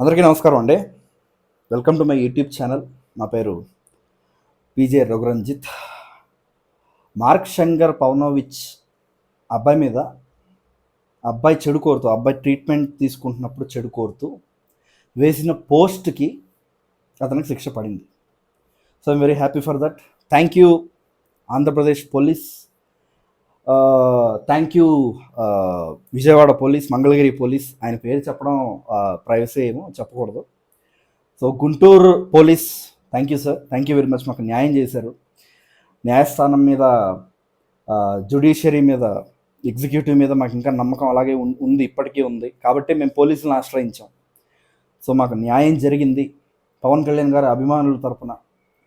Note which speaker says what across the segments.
Speaker 1: అందరికీ నమస్కారం అండి. Welcome to my YouTube channel నా పేరు PJ Raghuranjit. Mark Shankar Pavanovich అబ్బాయి మీద అబ్బాయి చెడు కోరుతూ అబ్బాయి ట్రీట్మెంట్ తీసుకుంటున్నప్పుడు చెడు కోరుతూ వేసిన పోస్ట్కి అతనికి శిక్ష పడింది. So I'm very happy for that thank you Andhra Pradesh police thank you Vijayawada police Mangalagiri police. ఆయన పేరు చెప్పడం ప్రైవసీ ఏమో చెప్పకూడదు. So Guntur police thank you sir thank you very much మాకు న్యాయం చేశారు. న్యాయస్థానం మీద జుడిషియరీ మీద ఎగ్జిక్యూటివ్ మీద మాకు ఇంకా నమ్మకం అలాగే ఉం- ఉంది ఇప్పటికీ ఉంది. కాబట్టి మేము పోలీసులను ఆశ్రయించాం. సో మాకు న్యాయం జరిగింది. పవన్ కళ్యాణ్ గారి అభిమానుల తరఫున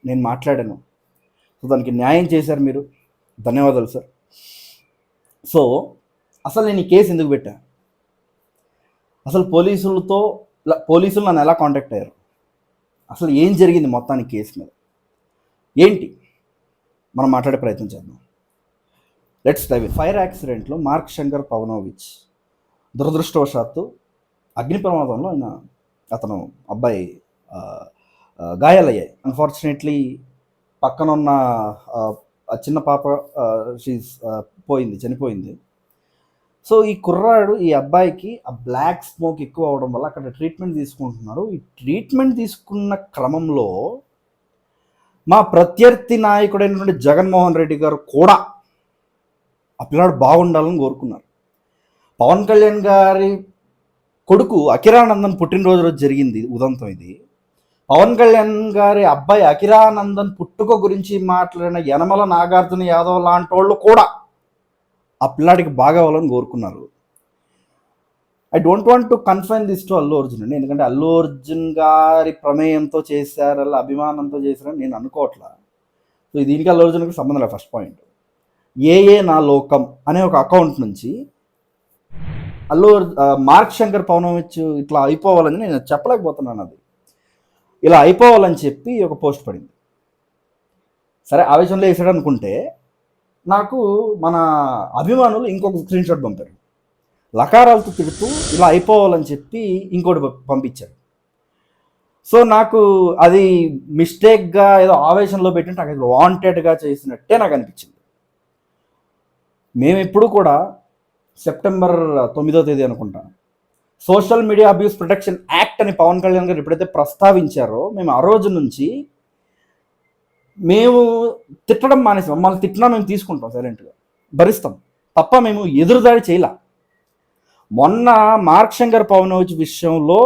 Speaker 1: నేను మాట్లాడాను. సో దానికి న్యాయం చేశారు మీరు. ధన్యవాదాలు సార్ సో అసలు నేను ఈ కేసు ఎందుకు పెట్టా? అసలు పోలీసులతో పోలీసులు నన్ను ఎలా కాంటాక్ట్ అయ్యారు? అసలు ఏం జరిగింది మొత్తానికి కేసు మీద? ఏంటి? మనం మాట్లాడే ప్రయత్నం చేద్దాం. లెట్స్ డైవ్ ఫైర్ యాక్సిడెంట్లో మార్క్ శంకర్ పవనోవిచ్ దురదృష్టవశాత్తు అగ్ని ప్రమాదంలో ఆయన అతను అబ్బాయి గాయాలయ్యాయి. అన్ఫార్చునేట్లీ పక్కనున్న ఉన్న చిన్న పాప షీస్ పోయింది చనిపోయింది. సో ఈ కుర్రాడు ఈ అబ్బాయికి ఆ బ్లాక్ స్మోక్ ఎక్కువ అవడం వల్ల అక్కడ ట్రీట్మెంట్ తీసుకుంటున్నారు ఈ ట్రీట్మెంట్ తీసుకున్న క్రమంలో మా ప్రత్యర్థి నాయకుడైనటువంటి జగన్మోహన్ రెడ్డి గారు కూడా ఆ పిల్లాడు బాగుండాలని కోరుకున్నారు. పవన్ కళ్యాణ్ గారి కొడుకు అఖిరానందన్ పుట్టినరోజు రోజు జరిగింది ఉదంతం ఇది. పవన్ కళ్యాణ్ గారి అబ్బాయి అఖిరానందన్ పుట్టుక గురించి మాట్లాడిన యనమల నాగార్జున యాదవ్ లాంటి వాళ్ళు కూడా ఆ పిల్లాడికి బాగా అవ్వాలని కోరుకున్నారు. I don't want to confine this to Allu Arjun అండి. ఎందుకంటే అల్లు అర్జున్ గారి ప్రమేయంతో చేశారు అలా అభిమానంతో చేశారని నేను అనుకోవట్లా. సో దీనికి అల్లు అర్జున్కి సంబంధం లేదు ఫస్ట్ పాయింట్ ఏ ఏ నా లోకం అనే ఒక అకౌంట్ నుంచి అల్లు అర్జు- మార్క్ శంకర్ పవనోవిచ్ ఇట్లా అయిపోవాలని నేను చెప్పలేకపోతున్నాను అది. ఇలా అయిపోవాలని చెప్పి ఒక పోస్ట్ పడింది. సరే ఆవేశంలో వేసాడు అనుకుంటే నాకు మన అభిమానులు ఇంకొక స్క్రీన్ షాట్ పంపారు. లకారాలతో తిడుతూ ఇలా అయిపోవాలని చెప్పి ఇంకోటి పంపించారు. సో నాకు అది మిస్టేక్గా ఏదో ఆవేశంలో పెట్టి నాకు అది వాంటెడ్గా చేసినట్టే నాకు అనిపించింది. మేము ఎప్పుడు కూడా సెప్టెంబర్ తొమ్మిదో తేదీ అనుకుంటాను. Social media abuse protection act అని పవన్ కళ్యాణ్ గారు ఎప్పుడైతే ప్రస్తావించారో మేము ఆ రోజు నుంచి మేము తిట్టడం మానేసాం. మమ్మల్ని తిట్టినా మేము తీసుకుంటాం సైలెంట్గా భరిస్తాం. తప్ప మేము ఎదురుదాడి చేయలే. మొన్న మార్క్ శంకర్ పవనోజ్ విషయంలో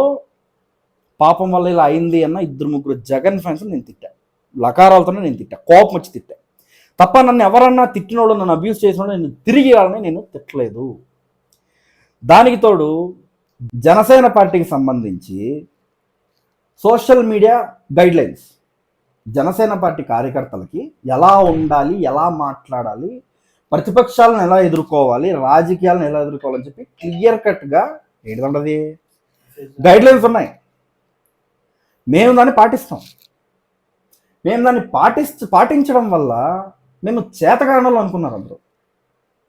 Speaker 1: పాపం వల్ల ఇలా అయింది అన్న ఇద్దరు ముగ్గురు జగన్ ఫ్యాన్స్ నేను తిట్టా. లకారాలతోనే నేను తిట్టా. కోపం వచ్చి తిట్టా. తప్ప నన్ను ఎవరన్నా తిట్టినోళ్ళు నన్ను అబ్యూస్ చేసిన నేను తిరిగి వాళ్ళని నేను తిట్టలేదు. దానికి తోడు జనసేన పార్టీకి సంబంధించి social media guidelines Janasena party కార్యకర్తలకి ఎలా ఉండాలి ఎలా మాట్లాడాలి ప్రతిపక్షాలను ఎలా ఎదుర్కోవాలి రాజకీయాలను ఎలా ఎదుర్కోవాలని చెప్పి క్లియర్ కట్గా ఏంటంటది గైడ్లైన్స్ ఉన్నాయి. మేము దాన్ని పాటిస్తాం. మేము దాన్ని పాటిస్తూ పాటించడం వల్ల మేము చేతకారణలు అనుకున్నారు అందరూ.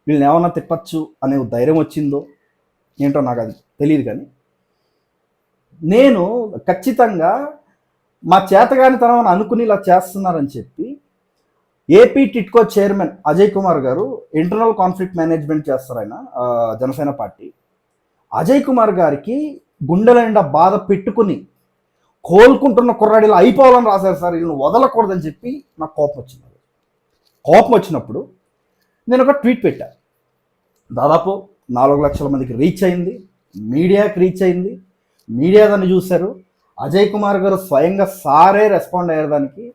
Speaker 1: వీళ్ళని ఏమన్నా తిప్పచ్చు అనే ధైర్యం వచ్చిందో ఏంటో నాకు అది తెలియదు కానీ నేను ఖచ్చితంగా మా చేతగానితనం అని అనుకుని ఇలా చేస్తున్నారని చెప్పి AP TIDCO chairman Ajay Kumar garu internal conflict management చేస్తారు ఆయన జనసేన పార్టీ. అజయ్ కుమార్ గారికి గుండెల నిండా బాధ పెట్టుకుని కోలుకుంటున్న కుర్రాడిలో అయిపోవాలని రాశారు సార్ వీళ్ళని వదలకూడదని చెప్పి నాకు కోపం వచ్చింది. కోపం వచ్చినప్పుడు నేను ఒక ట్వీట్ పెట్టా. దాదాపు నాలుగు లక్షల మందికి రీచ్ అయింది మీడియాకి రీచ్ అయింది మీడియా దాన్ని చూశారు అజయ్ కుమార్ గారు స్వయంగా సారే రెస్పాండ్ అయ్యారు దానికి.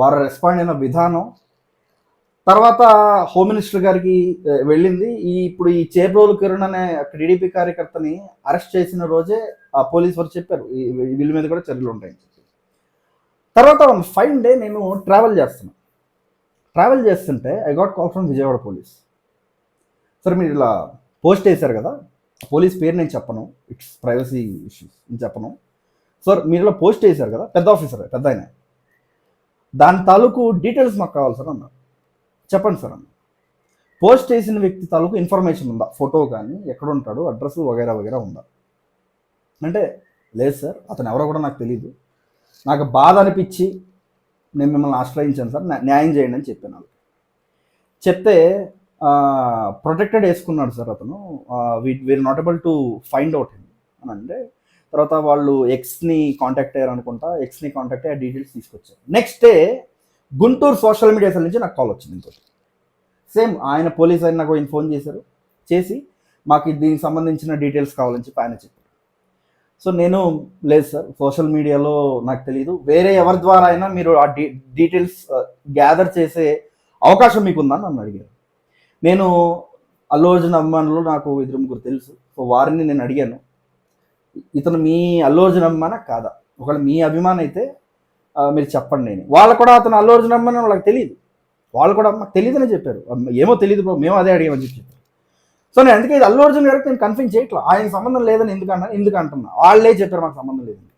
Speaker 1: వారు రెస్పాండ్ అయిన విధానం. తర్వాత హోమ్ మినిస్టర్ గారికి వెళ్ళింది. ఈ ఇప్పుడు ఈ చేబ్రోలు కిరణ్ అనే టీడీపీ కార్యకర్తని అరెస్ట్ చేసిన రోజే ఆ పోలీస్ వారు చెప్పారు. ఈ వీళ్ళ మీద కూడా చర్యలు ఉంటాయని చెప్పి. తర్వాత ఫైవ్ డే నేను ట్రావెల్ చేస్తున్నాను ట్రావెల్ చేస్తుంటే I got call from Vijayawada police సరే మీరు ఇలా పోస్ట్ చేశారు కదా. పోలీస్ పేరు నేను చెప్పను. ఇట్స్ ప్రైవసీ ఇష్యూస్ నేను చెప్పను. సార్ మీరు ఇలా పోస్ట్ చేశారు కదా పెద్ద ఆఫీసర్ పెద్ద ఆయన. దాని తాలూకు డీటెయిల్స్ మాకు కావాలి సార్ అన్నారు. చెప్పండి సార్ అన్న పోస్ట్ చేసిన వ్యక్తి తాలూకు ఇన్ఫర్మేషన్ ఉందా? ఫోటో కానీ ఎక్కడ ఉంటాడు? అడ్రస్ వగైరా వగైరా ఉందా? అంటే లేదు సార్ అతను ఎవరో కూడా నాకు తెలియదు నాకు బాధ అనిపించి నేను మిమ్మల్ని ఆశ్రయించాను సార్ న్యాయం చేయండి అని చెప్పాను వాళ్ళకి. చెప్తే ప్రొటెక్టెడ్ వేసుకున్నాడు సార్ అతను. We're not able to find out అని అంటే తర్వాత వాళ్ళు ఎక్స్ని కాంటాక్ట్ అయ్యారు అనుకుంటా. ఎక్స్ని కాంటాక్ట్ అయ్యి ఆ డీటెయిల్స్ తీసుకొచ్చారు. Next day Guntur social media cell నుంచి నాకు కాల్ వచ్చింది ఇంకోటి. సేమ్ ఆయన పోలీస్ ఆయన నాకు ఆయన ఫోన్ చేశారు. చేసి మాకు దీనికి సంబంధించిన డీటెయిల్స్ కావాలని చెప్పి ఆయన చెప్పారు. సో నేను లేదు సార్ సోషల్ మీడియాలో నాకు తెలియదు వేరే ఎవరి ద్వారా అయినా మీరు ఆ డీ డీటెయిల్స్ గ్యాదర్ చేసే అవకాశం మీకు ఉందని నన్ను అడిగారు. నేను అల్లు అర్జున్ అభిమానులు నాకు ఇద్దరు ముగ్గురు తెలుసు. సో వారిని నేను అడిగాను. ఇతను మీ అల్లు అర్జున్ అభిమాన కాదా? ఒకవేళ మీ అభిమానం అయితే మీరు చెప్పండి నేను. వాళ్ళు కూడా అతను అల్లు అర్జున్ అభిమానం వాళ్ళకి తెలియదు వాళ్ళు కూడా మాకు తెలియదని చెప్పారు. ఏమో తెలియదు బ్రో మేము అదే అడిగామని చెప్పి చెప్పారు. సో నేను అందుకే ఇది అల్లు అర్జున్ గారికి నేను కన్ఫ్యూజ్ చేయట్లేదు ఆయన సంబంధం లేదని ఎందుకు అన్నా ఎందుకు అంటున్నా? వాళ్ళే చెప్పారు మాకు సంబంధం లేదని.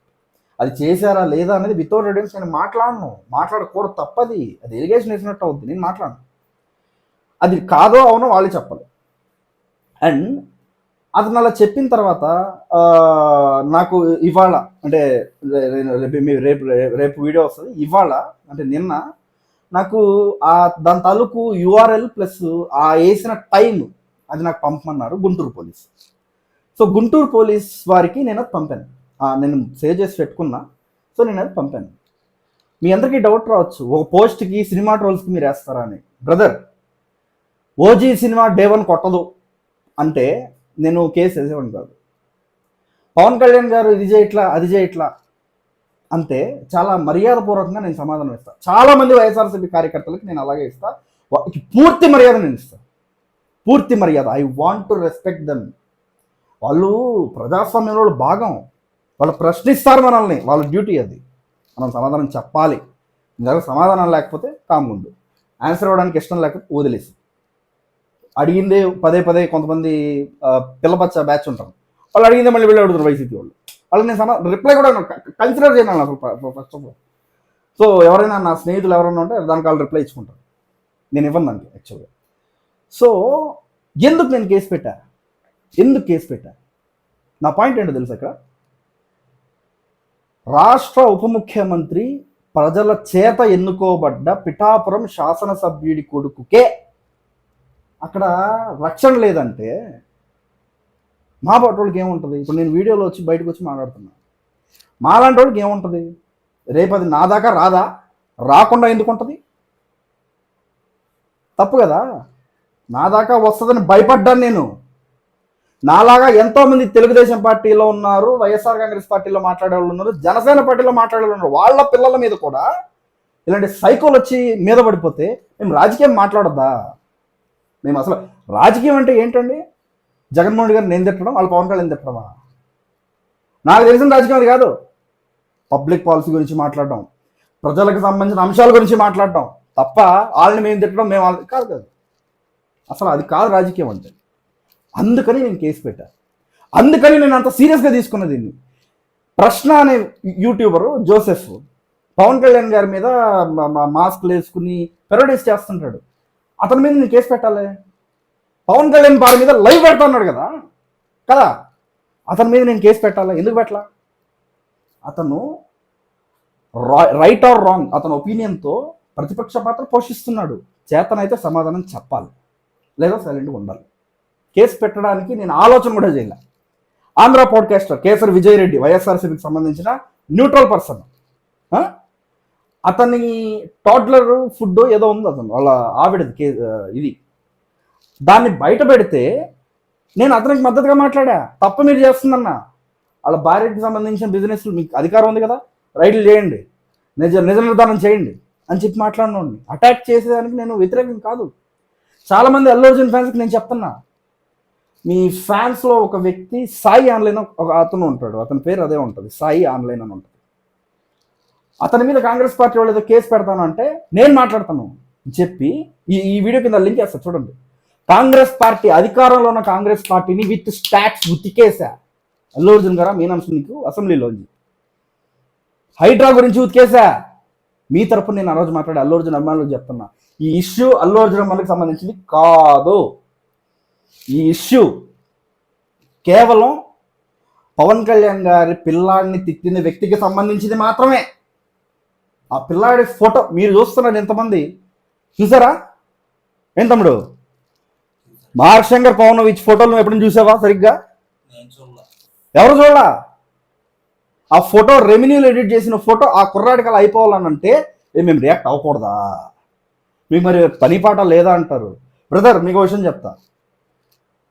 Speaker 1: అది చేశారా లేదా అనేది వితౌట్ ఎవిడెన్స్ నేను మాట్లాడను. మాట్లాడకూడదు తప్పది. అది ఎలిగేషన్ వేసినట్టు అవుద్ది నేను మాట్లాడను. అది కాదో అవునో వాళ్ళే చెప్పాలి. అండ్ అతను అలా చెప్పిన తర్వాత నాకు ఇవాళ అంటే రేపు మీ- రేపు రేపు వీడియో వస్తుంది. ఇవాళ అంటే నిన్న నాకు ఆ దాని తాలూకు యుఆర్ఎల్ ప్లస్ ఆ వేసిన టైం అది నాకు పంపమన్నారు Guntur police. So Guntur police వారికి నేను అది పంపాను. నేను సేవ్ చేసి పెట్టుకున్నా. సో నేను అది పంపాను. మీ అందరికీ డౌట్ రావచ్చు. ఒక పోస్ట్కి సినిమా ట్రోల్స్కి మీరు వేస్తారా అని. Brother OG cinema day one కొట్టదు. అంటే నేను కేసు వేసేవాడిని కాదు. పవన్ కళ్యాణ్ గారు ఇది చేయట్లా అది చేయట్లా అంతే చాలా మర్యాదపూర్వకంగా నేను సమాధానం ఇస్తాను చాలా మంది వైఎస్ఆర్సీపీ కార్యకర్తలకు నేను అలాగే ఇస్తా. పూర్తి మర్యాద నేను ఇస్తాను పూర్తి మర్యాద. I want to respect them వాళ్ళు ప్రజాస్వామ్యంలో భాగం. వాళ్ళు ప్రశ్నిస్తారు మనల్ని. వాళ్ళ డ్యూటీ అది. మనం సమాధానం చెప్పాలి. నిజంగా సమాధానం లేకపోతే కాముండు ఆన్సర్ ఇవ్వడానికి ఇష్టం లేకపోతే వదిలేసి. అడిగిందే పదే పదే కొంతమంది పిల్లపచ్చ బ్యాచ్ ఉంటారు. వాళ్ళు అడిగిందే మళ్ళీ వెళ్ళి అడుగుతారు వైసీపీ వాళ్ళు. వాళ్ళకి నేను సమా రిప్లై కూడా కన్సిడర్ చేయను అసలు ఫస్ట్ ఆఫ్ ఆల్ సో ఎవరైనా నా స్నేహితులు ఎవరైనా ఉంటే దానికి వాళ్ళు రిప్లై ఇచ్చుకుంటారు. నేను ఇవ్వను దానికి యాక్చువల్గా సో ఎందుకు నేను కేసు పెట్టా? ఎందుకు కేసు పెట్టా? నా పాయింట్ ఏంటో తెలుసు అక్కడ రాష్ట్ర ఉప ముఖ్యమంత్రి ప్రజల చేత ఎన్నుకోబడ్డ పిఠాపురం శాసనసభ్యుడి కొడుకుకే అక్కడ రక్షణ లేదంటే మా వాళ్ళకి ఏముంటుంది? ఇప్పుడు నేను వీడియోలో వచ్చి బయటకు వచ్చి మాట్లాడుతున్నా. మాలాంటి వాళ్ళకి ఏముంటుంది? రేపు అది నా దాకా రాదా? రాకుండా ఎందుకు ఉంటుంది? తప్పు కదా? నా దాకా వస్తుందని భయపడ్డాను నేను. నాలాగా ఎంతోమంది తెలుగుదేశం పార్టీలో ఉన్నారు వైఎస్ఆర్ కాంగ్రెస్ పార్టీలో మాట్లాడే వాళ్ళు ఉన్నారు జనసేన పార్టీలో మాట్లాడే వాళ్ళు ఉన్నారు. వాళ్ళ పిల్లల మీద కూడా ఇలాంటి సైకోలు వచ్చి మీద పడిపోతే మేము రాజకీయం మాట్లాడద్దా? మేము అసలు రాజకీయం అంటే ఏంటండి? జగన్మోహన్ రెడ్డి గారు నేను తిట్టడం వాళ్ళు పవన్ కళ్యాణ్ తిట్టడమా? నాకు తెలిసిన రాజకీయం అది కాదు. పబ్లిక్ పాలసీ గురించి మాట్లాడడం ప్రజలకు సంబంధించిన అంశాల గురించి మాట్లాడడం తప్ప వాళ్ళని మేము తిట్టడం మేము వాళ్ళని కాదు కాదు. అసలు అది కాదు రాజకీయం అంటే. అందుకని నేను కేసు పెట్టాను అందుకని నేను అంత సీరియస్గా తీసుకున్న దీన్ని. ప్రశ్న అనే యూట్యూబరు జోసెఫ్ పవన్ కళ్యాణ్ గారి మీద మా- మాస్క్లు వేసుకుని పెరోడీస్ చేస్తుంటాడు. అతని మీద నేను కేసు పెట్టాలి? పవన్ కళ్యాణ్ వారి మీద లైవ్ పెడతా అన్నాడు కదా? కదా? అతని మీద నేను కేసు పెట్టాలా? ఎందుకు పెట్టలా? అతను రైట్ ఆర్ రాంగ్ అతని ఒపీనియన్తో ప్రతిపక్ష పాత్ర పోషిస్తున్నాడు. చేతనైతే సమాధానం చెప్పాలి. లేదా సైలెంట్గా ఉండాలి. కేసు పెట్టడానికి నేను ఆలోచన కూడా చేయలే. ఆంధ్ర పాడ్కాస్టర్ కేసరి విజయరెడ్డి వైఎస్ఆర్సీపీకి సంబంధించిన న్యూట్రల్ పర్సన్ అతని టాడ్లర్ ఫుడ్ ఏదో ఉంది అతను వాళ్ళ ఆవిడది కే ఇది. దాన్ని బయట పెడితే నేను అతనికి మద్దతుగా మాట్లాడా? తప్ప మీరు చేస్తుందన్న. వాళ్ళ భార్యకి సంబంధించిన బిజినెస్ మీకు అధికారం ఉంది కదా రైట్లు చేయండి. నిజ నిజ నిర్ధారణ చేయండి అని చెప్పి మాట్లాడినోడిని. అటాక్ చేసేదానికి నేను వ్యతిరేకం కాదు. చాలామంది అల్లు అర్జున్ ఫ్యాన్స్కి నేను చెప్తున్నా. మీ ఫ్యాన్స్లో ఒక వ్యక్తి సాయి ఆన్లైన్ ఒక అతను ఉంటాడు. అతని పేరు అదే ఉంటుంది. సాయి ఆన్లైన్ అని ఉంటుంది. అతని మీద కాంగ్రెస్ పార్టీ వాళ్ళు ఏదో కేసు పెడతాను అంటే నేను మాట్లాడతాను చెప్పి ఈ ఈ వీడియో కింద లింక్ చేస్తా చూడండి. కాంగ్రెస్ పార్టీ అధికారంలో ఉన్న కాంగ్రెస్ పార్టీని విత్ స్టాట్స్ ఉతికేసా అల్లు అర్జున్ గారా? మీనాంశ నీకు అసెంబ్లీలోంచి హైడ్రా గురించి ఉతికేసా మీ తరపున నేను ఆ రోజు మాట్లాడే అల్లు అర్జున్ అభిమానులకు చెప్తున్నా. ఈ ఇష్యూ అల్లు అర్జున్ అభిమానులకు సంబంధించింది కాదు. ఈ ఇష్యూ కేవలం పవన్ కళ్యాణ్ గారి పిల్లాడిని తిట్టిన వ్యక్తికి సంబంధించింది మాత్రమే. ఆ పిల్లాడి ఫోటో మీరు చూస్తున్నారు ఎంతమంది? చూసారా? ఏం తమ్ముడు? శంకర్ పవనవిచ్ ఫోటోలు నువ్వు ఎప్పుడైనా చూసావా సరిగ్గా? ఎవరు చూడలా? ఆ ఫోటో రెవెన్యూలు ఎడిట్ చేసిన ఫోటో ఆ కుర్రాడికి అలా అయిపోవాలని అంటే ఏ మేము రియాక్ట్ అవ్వకూడదా? మీకు మరి పని పాట లేదా అంటారు? బ్రదర్ మీకు విషయం చెప్తా.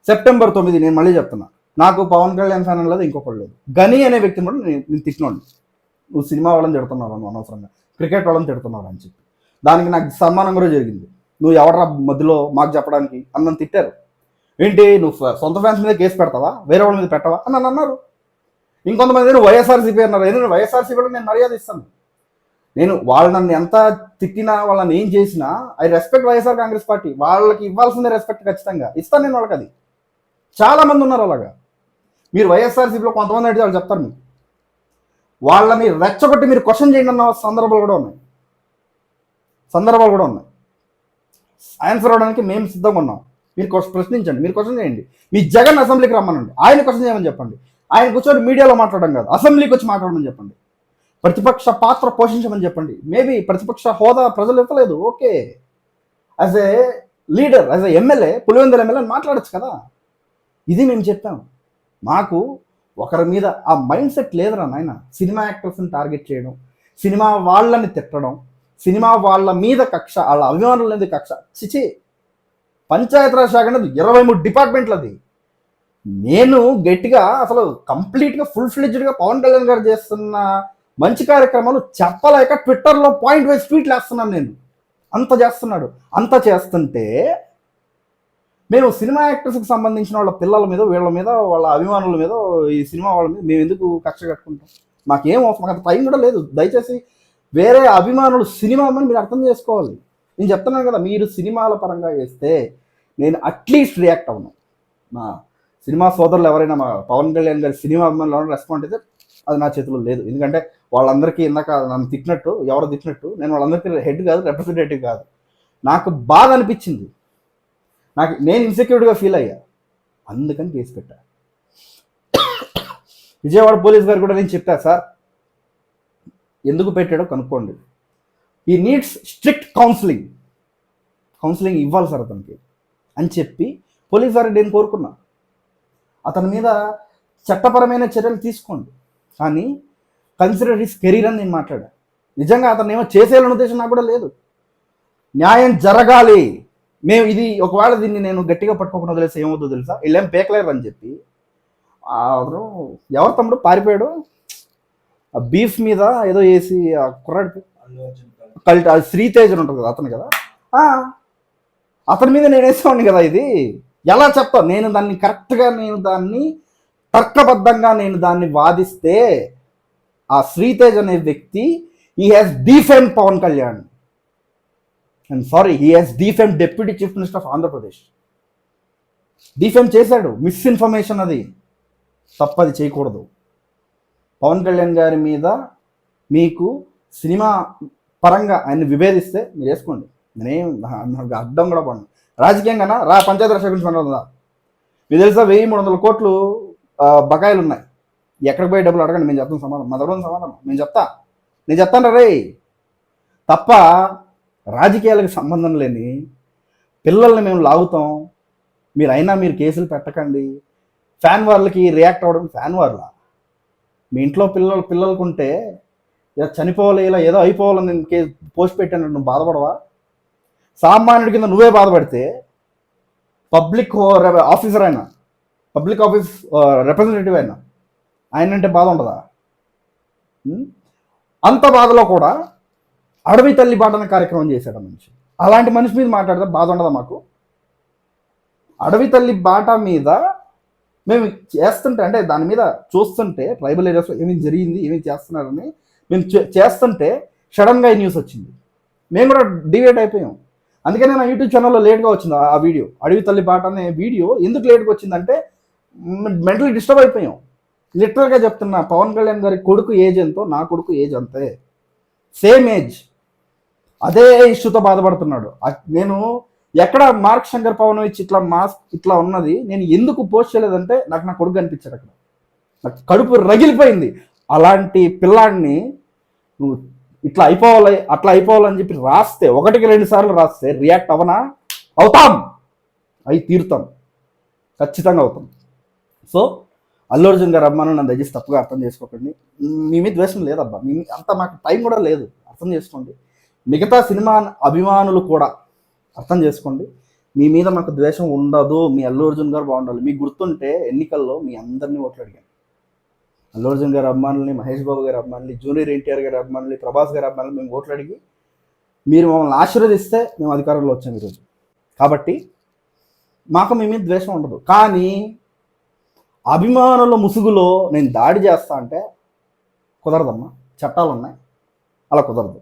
Speaker 1: సెప్టెంబర్ తొమ్మిది నేను మళ్ళీ చెప్తున్నా. నాకు పవన్ కళ్యాణ్ ఫ్యాన్ లేదు ఇంకొకటి లేదు. గని అనే వ్యక్తిని కూడా నేను నేను తిట్టినోండి నువ్వు సినిమా వాళ్ళని తిడుతున్నావు నువ్వు అనవసరంగా. క్రికెట్ వాళ్ళని తిడుతున్నావు అని చెప్పి. దానికి నాకు సన్మానం కూడా జరిగింది. నువ్వు ఎవరా మధ్యలో మాకు చెప్పడానికి? అన్నం తిట్టారు. ఏంటి? నువ్వు సొంత ఫ్యాన్స్ మీద కేసు పెడతావా? వేరే వాళ్ళ మీద పెట్టవా? అని నన్ను అన్నారు. ఇంకొంతమంది నువ్వు వైఎస్ఆర్సీపీ అన్నారు. ఎందుకంటే వైఎస్ఆర్సీపీ నేను మర్యాద ఇస్తాను. నేను వాళ్ళు నన్ను ఎంత తిట్టినా వాళ్ళని ఏం చేసినా I respect YSR Congress party. వాళ్ళకి ఇవ్వాల్సిందే రెస్పెక్ట్ ఖచ్చితంగా. ఇస్తాను నేను వాళ్ళకి అది. చాలామంది ఉన్నారు అలాగా. మీరు వైఎస్ఆర్సీపీలో కొంతమంది అడిగితే వాళ్ళు చెప్తారు మీకు. వాళ్ళని రెచ్చగొట్టి మీరు క్వశ్చన్ చేయండి అన్న సందర్భాలు కూడా ఉన్నాయి. సందర్భాలు కూడా ఉన్నాయి. ఆన్సర్ అవడానికి మేము సిద్ధంగా ఉన్నాం. మీరు ప్రశ్నించండి. మీరు క్వశ్చన్ చేయండి. మీ జగన్ అసెంబ్లీకి రమ్మనండి. ఆయన క్వశ్చన్ చేయమని చెప్పండి. ఆయన కూర్చొని మీడియాలో మాట్లాడడం కాదు. అసెంబ్లీకి వచ్చి మాట్లాడమని చెప్పండి. ప్రతిపక్ష పాత్ర పోషించమని చెప్పండి. మేబీ ప్రతిపక్ష హోదా ప్రజలు ఇవ్వలేదు. Okay. As a leader as MLA Pulivendula MLA మాట్లాడచ్చు కదా. ఇది మేము చెప్పాం. మాకు ఒకరి మీద ఆ మైండ్ సెట్ లేదురా నాయన. సినిమా యాక్టర్స్ని టార్గెట్ చేయడం సినిమా వాళ్ళని తిట్టడం సినిమా వాళ్ళ మీద కక్ష వాళ్ళ అభిమానుల మీద కక్ష. చిచి పంచాయతీరాజ్ శాఖ అనేది ఇరవై మూడు డిపార్ట్మెంట్లు అది. నేను గట్టిగా అసలు కంప్లీట్గా ఫుల్ ఫ్లెడ్జ్డ్గా పవన్ కళ్యాణ్ గారు చేస్తున్న మంచి కార్యక్రమాలు చెప్పలేక ట్విట్టర్లో పాయింట్ వైజ్ ట్వీట్లు వేస్తున్నాను నేను. అంత చేస్తున్నాడు. అంత చేస్తుంటే మేము సినిమా యాక్టర్స్కి సంబంధించిన వాళ్ళ పిల్లల మీద వీళ్ళ మీద వాళ్ళ అభిమానుల మీద ఈ సినిమా వాళ్ళ మీద మేము ఎందుకు కక్ష కట్టుకుంటాం? మాకేం అవసరం? మాకు అంత టైం కూడా లేదు. దయచేసి వేరే అభిమానులు సినిమా అని మీరు అర్థం చేసుకోవాలి. నేను చెప్తున్నాను కదా మీరు సినిమాల పరంగా చేస్తే నేను అట్లీస్ట్ రియాక్ట్ అవును మా సినిమా సోదరులు ఎవరైనా మా పవన్ కళ్యాణ్ గారి సినిమా అభిమానులు ఎవరైనా రెస్పాండ్ అయితే అది నా చేతిలో లేదు. ఎందుకంటే వాళ్ళందరికీ ఇందాక నన్ను తిట్టినట్టు ఎవరు తిట్టినట్టు నేను వాళ్ళందరికీ హెడ్ కాదు రిప్రజెంటేటివ్ కాదు. నాకు బాగా అనిపించింది. నాకు నేను ఇన్సెక్యూర్డ్గా ఫీల్ అయ్యా. అందుకని కేసు పెట్టా. విజయవాడ పోలీస్ గారు కూడా నేను చెప్పా సార్ ఎందుకు పెట్టాడో కనుక్కోండి. He needs strict counselling counselling ఇవ్వాలి సార్ అతనికి. అని చెప్పి పోలీస్ గారు నేను కోరుకున్నా. అతని మీద చట్టపరమైన చర్యలు తీసుకోండి. కానీ కన్సిడర్ హిస్ కెరీర్ అని నేను మాట్లాడా. నిజంగా అతను ఏమో చేసేయాలనే ఉద్దేశం నాకు కూడా లేదు. న్యాయం జరగాలి. మేము ఇది ఒకవేళ దీన్ని నేను గట్టిగా పట్టుకోకుండా వదిలేసి ఏమవుతుందో తెలుసా? వీళ్ళేం పేకలేరు అని చెప్పి ఎవరు తమ్ముడు? పారిపోయాడు. ఆ బీఫ్ మీద ఏదో వేసి ఆ కుర్రాడి
Speaker 2: అల్లు అర్జున్ గారు.
Speaker 1: కల్ట్ అది శ్రీతేజ్ అని ఉంటుంది కదా అతను కదా? అతని మీద నేను వేసేవాడిని కదా ఇది. ఎలా చెప్తా? నేను దాన్ని కరెక్ట్గా నేను దాన్ని తర్కబద్ధంగా నేను దాన్ని వాదిస్తే ఆ శ్రీతేజ్ అనే వ్యక్తి he has defame Pawan Kalyan. And sorry he has defame deputy chief minister of Andhra Pradesh defame చేశాడు. మిస్ఇన్ఫర్మేషన్ అది. తప్పది చేయకూడదు. పవన్ కళ్యాణ్ గారి మీద మీకు సినిమా పరంగా ఆయన విభేదిస్తే మీరు వేసుకోండి. నేనేం అర్థం నాకు కూడా పడను. రాజకీయంగా రా పంచాయతీ రాష్ట్ర గురించి మీకు తెలుసా వెయ్యి మూడు వందల కోట్లు బకాయిలు ఉన్నాయి ఎక్కడికి పోయి డబ్బులు అడగండి మేము చెప్తాం సమాధానం. మా దగ్గర సమాధానం. నేను చెప్తా. నేను చెప్తాను రే తప్ప రాజకీయాలకు సంబంధం లేని పిల్లల్ని మేము లాగుతాం. మీరు అయినా మీరు కేసులు పెట్టకండి. ఫ్యాన్ వార్లకి రియాక్ట్ అవ్వడం ఫ్యాన్ వార్లా? మీ ఇంట్లో పిల్లలు పిల్లలకు ఉంటే ఇలా చనిపోవాలి ఇలా ఏదో అయిపోవాలని నేను కే పోస్ట్ పెట్టాను నువ్వు బాధపడవా? సామాన్యుడి కింద నువ్వే బాధపడితే పబ్లిక్ ఆఫీసర్ అయినా పబ్లిక్ ఆఫీస్ రిప్రజెంటేటివ్ అయినా ఆయన అంటే బాధ ఉండదా? అంత బాధలో కూడా అడవి తల్లి బాటన కార్యక్రమం చేశాడు మనిషి. అలాంటి మనిషి మీద మాట్లాడితే బాధ ఉండదా మాకు? అడవి తల్లి బాట మీద మేము చేస్తుంటే అంటే దాని మీద చూస్తుంటే ట్రైబల్ ఏరియాస్లో ఏమేమి జరిగింది ఏమేమి చేస్తున్నారని మేము చే- చేస్తుంటే సడన్గా ఈ న్యూస్ వచ్చింది. మేము కూడా డివేట్ అయిపోయాం. అందుకనే నా యూట్యూబ్ ఛానల్లో లేట్గా వచ్చింది ఆ- ఆ వీడియో. అడవి తల్లి బాట అనే వీడియో ఎందుకు లేట్గా వచ్చిందంటే మెంటలీ డిస్టర్బ్ అయిపోయాం. లిటరల్గా చెప్తున్నా పవన్ కళ్యాణ్ గారి కొడుకు ఏజ్ ఎంతో నా కొడుకు ఏజ్ అంతే. Same age. అదే ఇష్యూతో బాధపడుతున్నాడు. నేను ఎక్కడ మార్క్ శంకర్ పవన్ ఇచ్చి ఇట్లా మాస్క్ ఇట్లా ఉన్నది నేను ఎందుకు పోస్ట్ చేయలేదంటే నాకు నా కొడుకు అనిపించాడు అక్కడ. నాకు కడుపు రగిలిపోయింది. అలాంటి పిల్లాడిని నువ్వు ఇట్లా అయిపోవాలి అట్లా అయిపోవాలని చెప్పి రాస్తే ఒకటికి రెండు సార్లు రాస్తే రియాక్ట్ అవనా అవుతాం. అయి తీరుతాం. ఖచ్చితంగా అవుతాం. సో అల్లు అర్జున్ గారు అమ్మాను నన్ను దయచేసి తప్పుగా అర్థం చేసుకోకండి. మీ మీద ద్వేషం లేదబ్బా. మీ అంత మాకు టైం కూడా లేదు. అర్థం చేసుకోండి. మిగతా సినిమా అభిమానులు కూడా అర్థం చేసుకోండి. మీ మీద మాకు ద్వేషం ఉండదు. మీ అల్లు అర్జున్ గారు బాగుండాలి. మీకు గుర్తుంటే ఎన్నికల్లో మీ అందరినీ ఓట్లు అడిగాను. అల్లు అర్జున్ గారి అభిమానుల్ని మహేష్ బాబు గారి అభిమానుల్ని జూనియర్ ఎన్టీఆర్ గారి అభిమానుల్ని ప్రభాస్ గారి అభిమానులు మేము ఓట్లు అడిగి మీరు మమ్మల్ని ఆశీర్వదిస్తే మేము అధికారంలో వచ్చాం ఈరోజు. కాబట్టి మాకు మీ మీద ద్వేషం ఉండదు. కానీ అభిమానుల ముసుగులో నేను దాడి చేస్తా అంటే కుదరదమ్మా. చట్టాలు ఉన్నాయి అలా కుదరదు.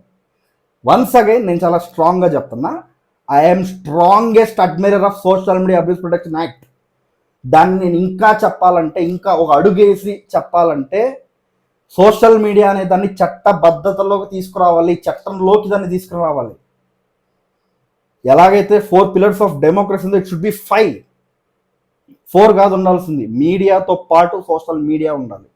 Speaker 1: వన్స్ అగైన్ నేను చాలా స్ట్రాంగ్గా చెప్తున్నా. I'm strongest admirer of social media abuse protection act దాన్ని నేను ఇంకా చెప్పాలంటే ఇంకా ఒక అడుగేసి చెప్పాలంటే సోషల్ మీడియా అనే దాన్ని చట్టబద్ధతలోకి తీసుకురావాలి చట్టంలోకి దాన్ని తీసుకురావాలి. ఎలాగైతే ఫోర్ పిల్లర్స్ ఆఫ్ డెమోక్రసీ ఉందో it should be five four కాదు ఉండాల్సింది. మీడియాతో పాటు సోషల్ మీడియా ఉండాలి.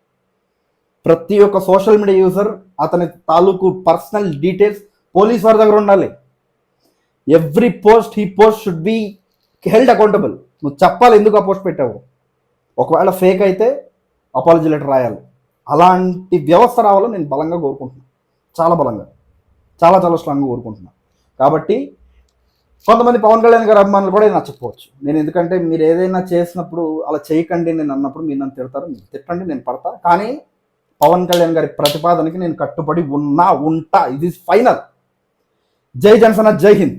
Speaker 1: ప్రతి ఒక్క సోషల్ మీడియా యూజర్ అతని తాలూకు పర్సనల్ డీటెయిల్స్ పోలీస్ వారి దగ్గర ఉండాలి. Every post he post should be held accountable నువ్వు చెప్పాలి ఎందుకు ఆ పోస్ట్ పెట్టావు? ఒకవేళ ఫేక్ అయితే అపాలజీ లెటర్ రాయాలి. అలాంటి వ్యవస్థ రావాలని నేను బలంగా కోరుకుంటున్నాను చాలా బలంగా. చాలా చాలా స్ట్రాంగ్గా కోరుకుంటున్నాను కాబట్టి కొంతమంది పవన్ కళ్యాణ్ గారి అభిమానులు కూడా ఇది నచ్చకపోవచ్చు. నేను ఎందుకంటే మీరు ఏదైనా చేసినప్పుడు అలా చేయకండి నేను అన్నప్పుడు మీరు నన్ను తిడతారు మీరు తిట్టండి నేను పడతా. కానీ పవన్ కళ్యాణ్ గారి ప్రతిపాదనకి నేను కట్టుబడి ఉన్నా ఉంటా. ఇది ఫైనల్ జై జనసేన జై హింద్.